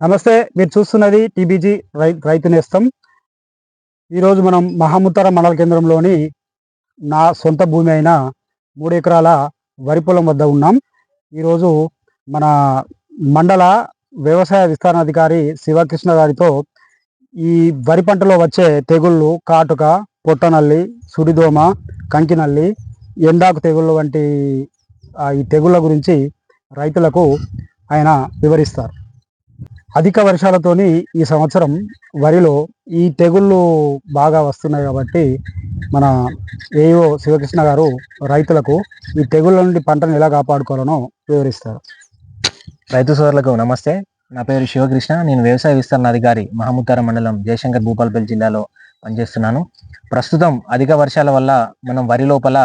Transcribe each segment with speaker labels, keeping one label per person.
Speaker 1: నమస్తే మీరు చూస్తున్నది టీబీజీ రై రైతు నేస్తం ఈరోజు మనం మహాముత్తర మండల కేంద్రంలోని నా సొంత భూమి అయిన మూడు ఎకరాల వరి పొలం వద్ద ఉన్నాం. ఈరోజు మన మండల వ్యవసాయ విస్తరణాధికారి శివకృష్ణ గారితో ఈ వరి పంటలో వచ్చే తెగుళ్ళు కాటుక పొట్టనల్లి సుడిదోమ కంకినల్లి ఎండాకు తెగుళ్ళు వంటి ఈ తెగుళ్ళ గురించి రైతులకు ఆయన వివరిస్తారు. అధిక వర్షాలతోని ఈ సంవత్సరం వరిలో ఈ తెగుళ్ళు బాగా వస్తున్నాయి కాబట్టి మన ఏఓ శివకృష్ణ గారు రైతులకు ఈ తెగుళ్ళ నుండి పంటను ఎలా కాపాడుకోవాలనో వివరిస్తారు.
Speaker 2: రైతు సోదరులకు నమస్తే. నా పేరు శివకృష్ణ. నేను వ్యవసాయ విస్తరణ అధికారి మహముతార మండలం జయశంకర్ భూపాలపల్లి జిల్లాలో పనిచేస్తున్నాను. ప్రస్తుతం అధిక వర్షాల వల్ల మనం వరి లోపల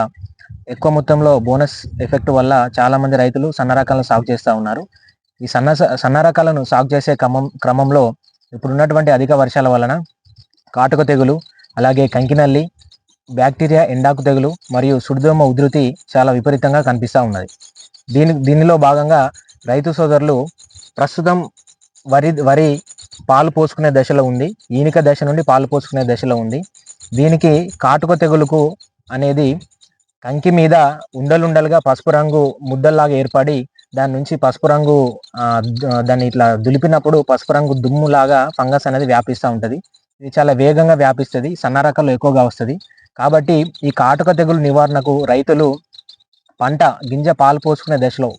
Speaker 2: ఎక్కువ మొత్తంలో బోనస్ ఎఫెక్ట్ వల్ల చాలా మంది రైతులు సన్న రకాలను సాగు చేస్తూ ఉన్నారు. ఈ సన్న సన్న రకాలను సాగు చేసే క్రమం క్రమంలో ఇప్పుడున్నటువంటి అధిక వర్షాల వలన కాటుక తెగులు అలాగే కంకినల్లి బ్యాక్టీరియా ఎండాకు తెగులు మరియు సుడిదోమ ఉధృతి చాలా విపరీతంగా కనిపిస్తూ ఉన్నది. దీని దీనిలో భాగంగా రైతు సోదరులు ప్రస్తుతం వరి వరి పాలు పోసుకునే దశలో ఉంది. ఈనిక దశ నుండి పాలు పోసుకునే దశలో ఉంది. దీనికి కాటుక తెగులుకు అనేది కంకి మీద ఉండలుండలుగా పసుపు రంగు ముద్దల్లాగా ఏర్పడి దాని నుంచి పసుపు రంగు దాన్ని ఇట్లా దులిపినప్పుడు పసుపు రంగు దుమ్ము లాగా ఫంగస్ అనేది వ్యాపిస్తూ ఉంటుంది. ఇది చాలా వేగంగా వ్యాపిస్తుంది సన్న రకాలు ఎక్కువగా వస్తుంది. కాబట్టి ఈ కాటుక తెగులు నివారణకు రైతులు పంట గింజ పాలు పోసుకునే దశలో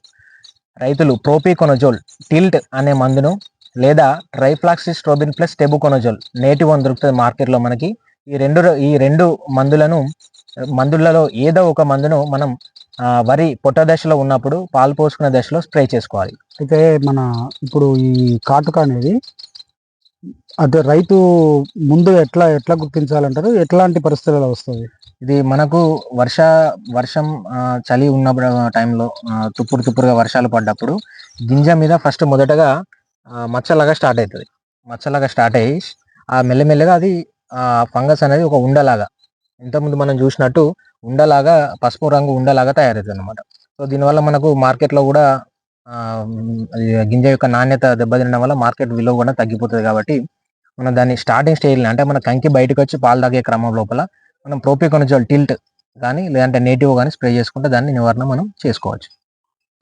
Speaker 2: రైతులు ప్రోపికొనజోల్ టిల్ట్ అనే మందును లేదా ట్రైఫ్లాక్సిస్ట్రోబిన్ ప్లస్ టెబుకొనజోల్ నేటివ్ అని దొరుకుతుంది మార్కెట్లో మనకి ఈ రెండు ఈ రెండు మందులను మందులలో ఏదో ఒక మందును మనం వరి పొట్ట దశలో ఉన్నప్పుడు పాలు పోసుకునే దశలో స్ప్రే చేసుకోవాలి.
Speaker 1: అయితే మన ఇప్పుడు ఈ కాటుక అనేది అదే రైతు ముందు ఎట్లా ఎట్లా గుర్తించాలంటారు? ఎట్లాంటి పరిస్థితులలో వస్తుంది?
Speaker 2: ఇది మనకు వర్ష వర్షం చలి ఉన్నప్పుడు టైంలో తుప్పురు తుప్పురుగా వర్షాలు పడ్డప్పుడు గింజ మీద ఫస్ట్ మొదటగా మచ్చలాగా స్టార్ట్ అవుతుంది మచ్చలాగా స్టార్ట్ అయ్యి ఆ మెల్లమెల్లగా అది ఫంగస్ అనేది ఒక ఉండలాగా. ఇంతకుముందు మనం చూసినట్టు ఉండలాగా పసుపు రంగు ఉండలాగా తయారవుతుంది అనమాట సో దీనివల్ల మనకు మార్కెట్లో కూడా గింజ యొక్క నాణ్యత దెబ్బతినడం వల్ల మార్కెట్ విలువ కూడా తగ్గిపోతుంది కాబట్టి మనం దాన్ని స్టార్టింగ్ స్టేజ్లో అంటే మన కంకి బయటకు వచ్చి పాలు తాగే క్రమం లోపల మనం ప్రోపికొనజోల్ టిల్ట్ కానీ లేదంటే నేటివ్ కానీ స్ప్రే చేసుకుంటే దాన్ని నివారణ మనం చేసుకోవచ్చు.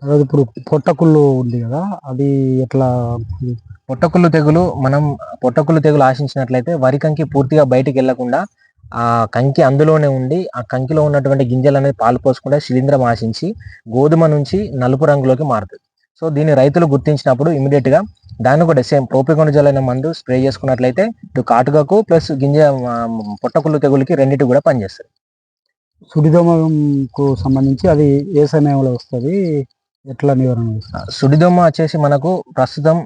Speaker 1: తర్వాత ఇప్పుడు పొట్టకుళ్ళు ఉంది కదా అది ఎట్లా?
Speaker 2: పొట్టకుళ్ళు తెగులు మనం పొట్టకుళ్ళు తెగులు ఆశించినట్లయితే వరి కంకి పూర్తిగా బయటికి వెళ్ళకుండా ఆ కంకి అందులోనే ఉండి ఆ కంకిలో ఉన్నటువంటి గింజలు అనేది పాలు పోసుకుంటే శిలీంద్రం ఆశించి గోధుమ నుంచి నలుపు రంగులోకి మారుతుంది. సో దీన్ని రైతులు గుర్తించినప్పుడు ఇమీడియట్గా దాన్ని కూడా సేమ్ ప్రోపికొనజల్ మందు స్ప్రే చేసుకున్నట్లయితే ఇటు కాటుకకు ప్లస్ గింజ పొట్టకుళ్ళు తెగులకి రెండింటి కూడా పనిచేస్తుంది.
Speaker 1: సుడిదోమకు సంబంధించి అది ఏ సమయంలో వస్తుంది? ఎట్లా నివారణ
Speaker 2: సుడిదొమ్మ వచ్చేసి మనకు ప్రస్తుతం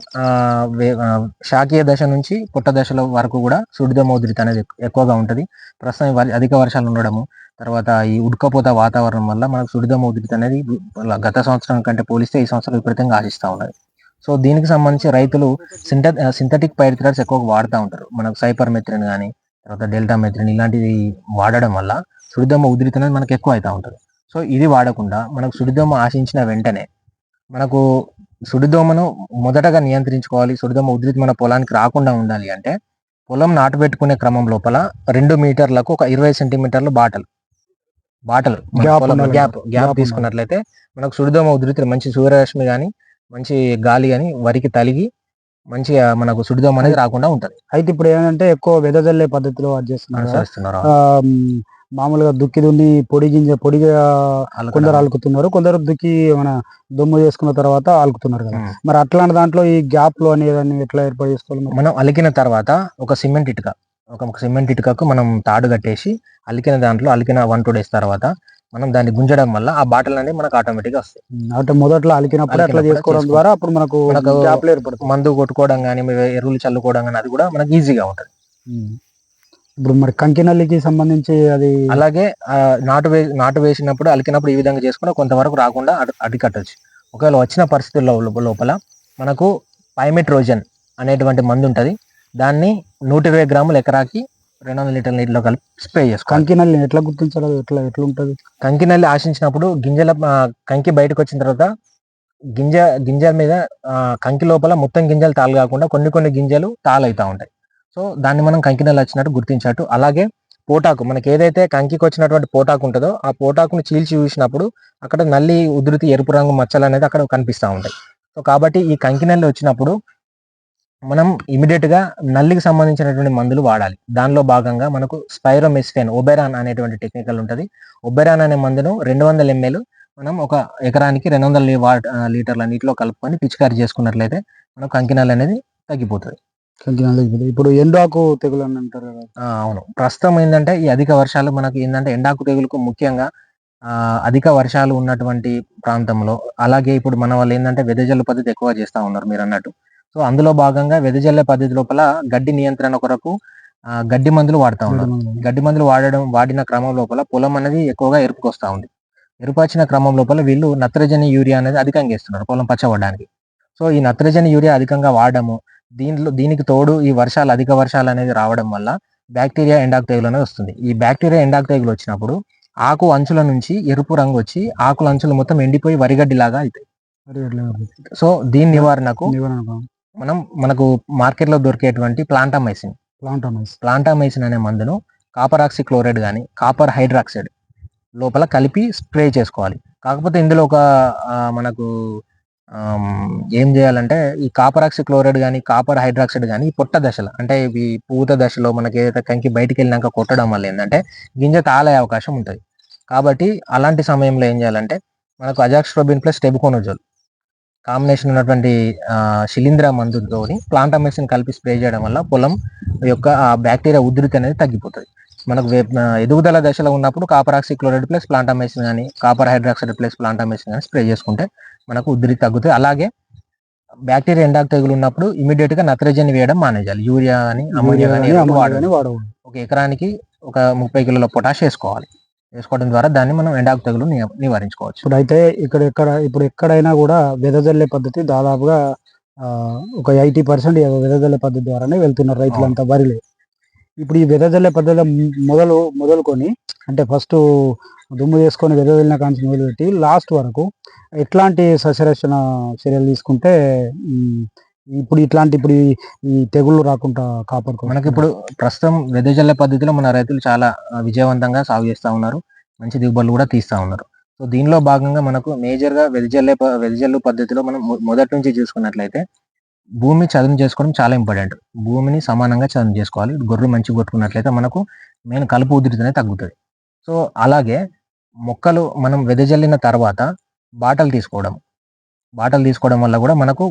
Speaker 2: శాకీయ దశ నుంచి పుట్ట దశల వరకు కూడా సుడిదొమ్మ ఉధృతి అనేది ఎక్కువగా ఉంటుంది. ప్రస్తుతం అధిక వర్షాలు ఉండడము తర్వాత ఈ ఉడకపోత వాతావరణం వల్ల మనకు సుడిదొమ్మ ఉధృతి అనేది గత సంవత్సరం కంటే పోలిస్తే ఈ సంవత్సరం విపరీతంగా ఆశిస్తూ ఉన్నది. సో దీనికి సంబంధించి రైతులు సింథ సింథటిక్ పైరిథ్రాయిడ్స్ ఎక్కువగా వాడుతూ ఉంటారు. మనకు సైపర్ మెత్రిన్ కానీ తర్వాత డెల్టా మెత్రిన్ ఇలాంటివి వాడడం వల్ల సుడిదొమ్మ ఉధృతి అనేది మనకు ఎక్కువ అవుతూ ఉంటుంది. సో ఇది వాడకుండా మనకు సుడిదొమ్మ ఆశించిన వెంటనే మనకు సుడిదోమను మొదటగా నియంత్రించుకోవాలి సుడిదోమ ఉధృతి మన పొలానికి రాకుండా ఉండాలి అంటే పొలం నాటు పెట్టుకునే క్రమం లోపల రెండు మీటర్లకు ఒక ఇరవై సెంటీమీటర్లు బాటలు బాటలు గ్యాప్. గ్యాప్. తీసుకున్నట్లయితే మనకు సుడిదోమ ఉధృతి మంచి సూర్యరశ్మి కానీ మంచి గాలి కానీ వరికి తలిగి మంచిగా మనకు సుడిదోమ అనేది రాకుండా ఉంటది
Speaker 1: అయితే ఇప్పుడు ఏంటంటే ఎక్కువ వెదజల్లే పద్ధతిలో చేస్తున్నారు మామూలుగా దుక్కి దున్ని పొడి గింజ పొడిగా కొందరు అలుకుతున్నారు. కొందరు దుక్కి మన దుమ్ము చేసుకున్న తర్వాత అలుకుతున్నారు కదా. మరి అట్లాంటి దాంట్లో ఈ గ్యాప్లో అనేదాన్ని ఎట్లా ఏర్పాటు చేసుకోవాలి?
Speaker 2: మనం అలికిన తర్వాత ఒక సిమెంట్ ఇటుక ఒక సిమెంట్ ఇటుకకు మనం తాడు కట్టేసి అలికిన దాంట్లో అలికిన వన్ టూ డేస్ తర్వాత మనం దాన్ని గుంజడం వల్ల ఆ బాటలు అనేది మనకు ఆటోమేటిక్ వస్తాయి.
Speaker 1: అంటే మొదట్లో అలికినప్పుడు అట్లా చేసుకోవడం
Speaker 2: చేసుకో-
Speaker 1: ద్వారా అప్పుడు మనకు
Speaker 2: మందు కొట్టుకోవడం కానీ ఎరువులు చల్లుకోవడం కానీ అది కూడా మనకి ఈజీగా ఉంటుంది.
Speaker 1: ఇప్పుడు మరి కంకినల్లికి సంబంధించి అది
Speaker 2: అలాగే నాటు వే నాటు వేసినప్పుడు అలికినప్పుడు ఈ విధంగా చేసుకుంటే కొంతవరకు రాకుండా అటు- అడ్డుకట్టచ్చు ఒకవేళ వచ్చిన పరిస్థితుల్లో లోప- లోపల మనకు పైమెట్రోజన్ అనేటువంటి మందు ఉంటుంది. దాన్ని నూట ఇరవై గ్రాములు ఎకరాకి రెండు వందల లీటర్ల నీటిలో కలిపి స్ప్రే చేసుకోవాలి.
Speaker 1: కంకినల్లి ఎట్లా గుర్తించాలి? ఎట్లా ఎట్లా ఉంటది
Speaker 2: కంకి నల్లి ఆశించినప్పుడు గింజల కంకి బయటకు వచ్చిన తర్వాత గింజ గింజల మీద కంకి లోపల మొత్తం గింజలు తాలు కాకుండా కొన్ని కొన్ని గింజలు తాలు అవుతా ఉంటాయి. సో దాన్ని మనం కంకి వచ్చినట్టు గుర్తించట్టు అలాగే పోటాకు మనకి ఏదైతే కంకికి వచ్చినటువంటి పోటాకు ఉంటుందో ఆ పోటాకును చీల్చి చూసినప్పుడు అక్కడ నల్లి ఉధృతి ఎరుపు రంగు మచ్చలు అనేది అక్కడ కనిపిస్తూ ఉంటాయి. సో కాబట్టి ఈ కంకినల్లి వచ్చినప్పుడు మనం ఇమీడియట్గా నల్లికి సంబంధించినటువంటి మందులు వాడాలి. దానిలో భాగంగా మనకు స్పైరోమెస్ఫెన్ ఒబెరాన్ అనేటువంటి టెక్నికల్ ఉంటుంది. ఒబెరాన్ అనే మందును రెండు వందల ఎంఎల్ మనం ఒక ఎకరానికి రెండు వందల వాట్- లీటర్ల నీటిలో కలుపుకొని పిచికారీ చేసుకున్నట్లయితే మనకు కంకినాలు అనేది తగ్గిపోతుంది.
Speaker 1: ఇప్పుడు- ఎండాకు తెగులు అని అంటారు కదా.
Speaker 2: అవును. ప్రస్తుతం ఏంటంటే ఈ అధిక వర్షాలు మనకి ఏంటంటే ఎండాకు తెగులుకు ముఖ్యంగా అధిక వర్షాలు ఉన్నటువంటి ప్రాంతంలో అలాగే ఇప్పుడు మన వాళ్ళు ఏంటంటే వెదజల్లు పద్ధతి ఎక్కువ చేస్తా ఉన్నారు మీరు అన్నట్టు. సో అందులో భాగంగా వెదజల్లే పద్ధతి లోపల గడ్డి నియంత్రణ కొరకు గడ్డి మందులు వాడుతా ఉన్నారు. గడ్డి మందులు. వాడడం వాడిన క్రమం లోపల పొలం అనేది ఎక్కువగా ఎరుపుకు వస్తూ ఉంది. ఎరుపు వచ్చిన క్రమం లోపల వీళ్ళు నత్రజని యూరియా అనేది అధికంగా ఇస్తున్నారు పొలం పచ్చబడడానికి. సో ఈ నత్రజని యూరియా అధికంగా వాడడము దీంట్లో దీనికి తోడు ఈ వర్షాలు అధిక వర్షాలు అనేది రావడం వల్ల బ్యాక్టీరియా ఎండాకు తెగులు అనేది వస్తుంది. ఈ బ్యాక్టీరియా ఎండాకు తెగులు వచ్చినప్పుడు ఆకు అంచుల నుంచి ఎరుపు రంగు వచ్చి ఆకుల అంచులు మొత్తం ఎండిపోయి వరిగడ్డి లాగా అవుతాయి? సో దీని నివారణకు
Speaker 1: నివారణ
Speaker 2: మనం మనకు మార్కెట్లో దొరికేటువంటి ప్లాంటామైసిన్.
Speaker 1: ప్లాంట్ అమైస్
Speaker 2: ప్లాంటామైసిన్ అనే మందును కాపర్ ఆక్సి క్లోరైడ్ కానీ కాపర్ హైడ్రాక్సైడ్ లోపల కలిపి స్ప్రే చేసుకోవాలి. కాకపోతే ఇందులో ఒక మనకు ఏం చేయాలంటే ఈ కాపర్ ఆక్సి క్లోరైడ్ కానీ కాపర్ హైడ్రాక్సైడ్ కానీ పొట్ట దశలో అంటే ఇవి పూత దశలో మనకి ఏదైతే కంకి బయటికి వెళ్ళినాక కొట్టడం వల్ల ఏంటంటే గింజ తాలే అవకాశం ఉంటుంది. కాబట్టి అలాంటి సమయంలో ఏం చేయాలంటే మనకు అజాక్స్ట్రోబిన్ ప్లస్ టెబుకోనోజోల్ కాంబినేషన్ ఉన్నటువంటి శిలీంద్ర మందుతోని ప్లాంటామైసిన్ కలిపి స్ప్రే చేయడం వల్ల పొలం యొక్క ఆ బ్యాక్టీరియా ఉధృతి అనేది తగ్గిపోతుంది. మనకు ఎదుగుదల దశలో ఉన్నప్పుడు copper oxy chloride plus plantamycin కానీ కాపర్ హైడ్రాక్సైడ్ ప్లస్ ప్లాంటామైసిన్ కానీ స్ప్రే చేసుకుంటే మనకు ఉధృతి తగ్గుతుంది. అలాగే బ్యాక్టీరియా ఎండాకు తెగులు ఉన్నప్పుడు ఇమీడియట్గా నత్రజని వేయడం మానేయాలి. యూరియా అని అమోనియా కానీ ఒక ఎకరానికి ఒక ముప్పై కిలోల పొటాష్ వేసుకోవాలి. వేసుకోవడం ద్వారా దాన్ని మనం ఎండాకు తెగులు నివ- నివారించుకోవచ్చు.
Speaker 1: ఇప్పుడు అయితే ఇక్కడ ఎక్కడ ఇప్పుడు ఎక్కడైనా కూడా వెదజల్లే పద్ధతి దాదాపుగా ఆ, ఒక ఎయిటీ పర్సెంట్ వెదజల్లే పద్ధతి ద్వారానే వెళ్తున్నారు రైతులంతా వరిలే. ఇప్పుడు ఈ వెదజల్లే పద్ధతి మొదలు మొదలుకొని అంటే ఫస్ట్ దుమ్ము చేసుకొని వెదజల్లిన కాంచి మొదలుపెట్టి లాస్ట్ వరకు ఎట్లాంటి సస్యరక్షణ చర్యలు తీసుకుంటే ఇప్పుడు ఇట్లాంటి ఇప్పుడు ఈ- తెగుళ్ళు రాకుండా కాపాడుకో
Speaker 2: మనకి ఇప్పుడు ప్రస్తుతం వెదజల్లే పద్ధతిలో మన రైతులు చాలా విజయవంతంగా సాగు చేస్తూ ఉన్నారు. మంచి దిగుబడులు కూడా తీస్తూ ఉన్నారు. సో దీనిలో భాగంగా మనకు మేజర్గా వెదజల్లే వెదజల్లు పద్ధతిలో మనం మొదటి నుంచి చూసుకున్నట్లయితే భూమి చదును చేసుకోవడం చాలా ఇంపార్టెంట్. భూమిని సమానంగా చదును చేసుకోవాలి. గొర్రెలు మంచి కొట్టుకున్నట్లయితే మనకు మెయిన్ కలుపు ఉధృతి అనేది తగ్గుతుంది. సో అలాగే మొక్కలు మనం వెదజల్లిన తర్వాత బాటలు తీసుకోవడం. బాటలు తీసుకోవడం వల్ల కూడా మనకు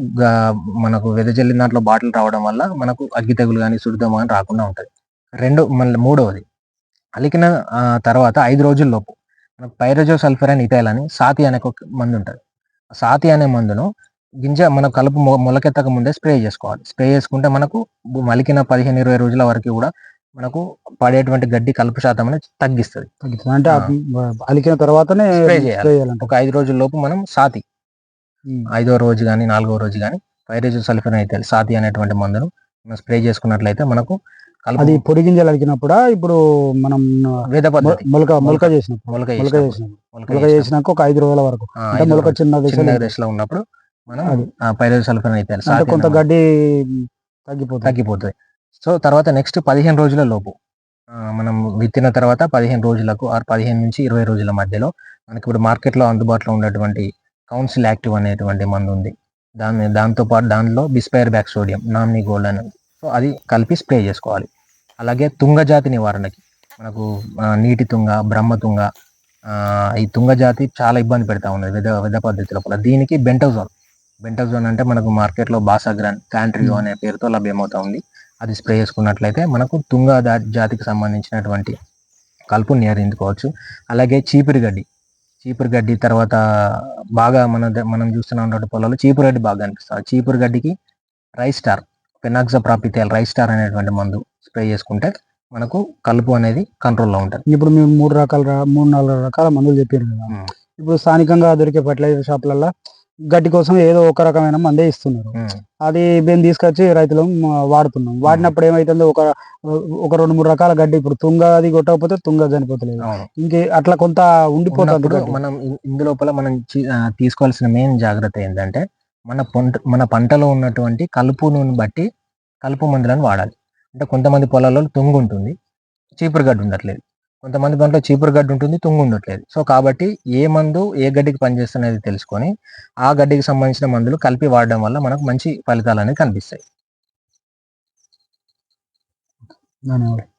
Speaker 2: మనకు వెదజల్లిన దాంట్లో బాటలు రావడం వల్ల మనకు అగ్గి తెగులు కానీ సుడిదమ కానీ రాకుండా ఉంటుంది. రెండు మళ్ళీ మూడవది. అలికిన తర్వాత ఐదు రోజుల లోపు మనకు పైరజో సల్ఫర్ అని ఇథైల్ అని సాతి అనే ఒక మందు ఉంటుంది. సాతి అనే మందును గింజ మన కలుపు మొలకెత్తక ముందే స్ప్రే చేసుకోవాలి. స్ప్రే చేసుకుంటే మనకు మలికిన పదిహేను ఇరవై రోజుల వరకు కూడా మనకు పడేటువంటి గడ్డి కలుపు శాతం అనేది తగ్గిస్తుంది.
Speaker 1: అంటే అలికిన తర్వాతనే
Speaker 2: Spray చేయాలి. ఒక ఐదు రోజుల లోపు మనం సాతి. ఐదో రోజు కానీ నాలుగో రోజు కానీ పైరేజ్ సల్ఫర్ అయితే సాతి అనేటువంటి మందును మనం స్ప్రే చేసుకున్నట్లయితే మనకు
Speaker 1: అది పొడి గింజలు అలికినప్పుడా ఇప్పుడు మనం
Speaker 2: వేద
Speaker 1: మొలక మొలక. చేసినప్పుడు.
Speaker 2: మొలక
Speaker 1: మొలక
Speaker 2: చేసినప్పుడు. మొలక.
Speaker 1: చేసినాక ఒక ఐదు రోజుల వరకు. మొలక చిన్న దశలో
Speaker 2: ఉన్నప్పుడు మనం
Speaker 1: అది.
Speaker 2: పైరేజ్ సల్ఫర్ అయితే
Speaker 1: అంటే కొంత గడ్డి తగ్గిపోతుంది.
Speaker 2: తగ్గిపోతుంది. సో తర్వాత నెక్స్ట్ పదిహేను రోజుల లోపు మనం విత్తిన తర్వాత పదిహేను రోజులకు ఆరు పదిహేను నుంచి ఇరవై రోజుల మధ్యలో మనకి ఇప్పుడు మార్కెట్లో అందుబాటులో ఉన్నటువంటి కౌన్సిల్ యాక్టివ్ అనేటువంటి మందు ఉంది. దాని దాంతో పాటు దానిలో బిస్పైర్ బ్యాక్ సోడియం నామ్ని గోల్డ్ అని. సో అది కలిపి స్ప్రే చేసుకోవాలి. అలాగే తుంగ జాతి నివారణకి మనకు నీటి తుంగ బ్రహ్మ తుంగ ఆ, ఈ తుంగ జాతి చాలా ఇబ్బంది పెడతా ఉన్నది విధ విధ పద్ధతి లోపల దీనికి బెంటోజోన్ బెంటోజోన్ అంటే మనకు మార్కెట్లో బాసాగ్రాన్ క్యాంట్రియో అనే పేరుతో లభ్యమవుతా ఉంది. అది స్ప్రే చేసుకున్నట్లయితే మనకు తుంగ జాతికి సంబంధించినటువంటి కలుపు నివారించుకోవచ్చు అలాగే చీపురు గడ్డి. చీపురు గడ్డి తర్వాత బాగా మన మనం చూస్తున్న ఉన్నటువంటి పొలాలు చీపురు గడ్డి బాగా కనిపిస్తుంది. చీపురు గడ్డికి రైస్ స్టార్ పెనాక్సా రైస్ స్టార్ అనేటువంటి మందు స్ప్రే చేసుకుంటే మనకు కలుపు అనేది కంట్రోల్లో ఉంటుంది.
Speaker 1: ఇప్పుడు మేము మూడు రకాల మూడు నాలుగు రకాల మందులు చెప్పారు కదా.
Speaker 2: ఉమ్.
Speaker 1: ఇప్పుడు స్థానికంగా దొరికే ఫర్టిలైజర్ షాపులలో గడ్డి కోసం ఏదో ఒక రకమైన మందే ఇస్తున్నారు. అది మేము తీసుకొచ్చి రైతులు వాడుతున్నాం. వాడినప్పుడు ఏమైతుందో ఒక ఒక రెండు మూడు రకాల గడ్డి ఇప్పుడు తుంగ అది కొట్టకపోతే తుంగ చనిపోతలేదు. ఇంకే అట్లా కొంత ఉండిపోతుంది.
Speaker 2: మనం ఇందులోపల మనం తీసుకోవాల్సిన మెయిన్ జాగ్రత్త ఏంటంటే మన పంట మన పంటలో ఉన్నటువంటి కలుపును బట్టి కలుపు మందులను వాడాలి. అంటే కొంతమంది పొలాల్లో తుంగు ఉంటుంది చీపురు గడ్డి ఉండట్లేదు. కొంతమంది దాంట్లో చీపురు గడ్డి ఉంటుంది తుంగు ఉండట్లేదు. సో కాబట్టి ఏ మందు ఏ గడ్డికి పనిచేస్తున్నది తెలుసుకొని ఆ గడ్డికి సంబంధించిన మందులు కలిపి వాడడం వల్ల మనకు మంచి ఫలితాలు అనేవి కనిపిస్తాయి.
Speaker 1: ధన్యవాదాలు.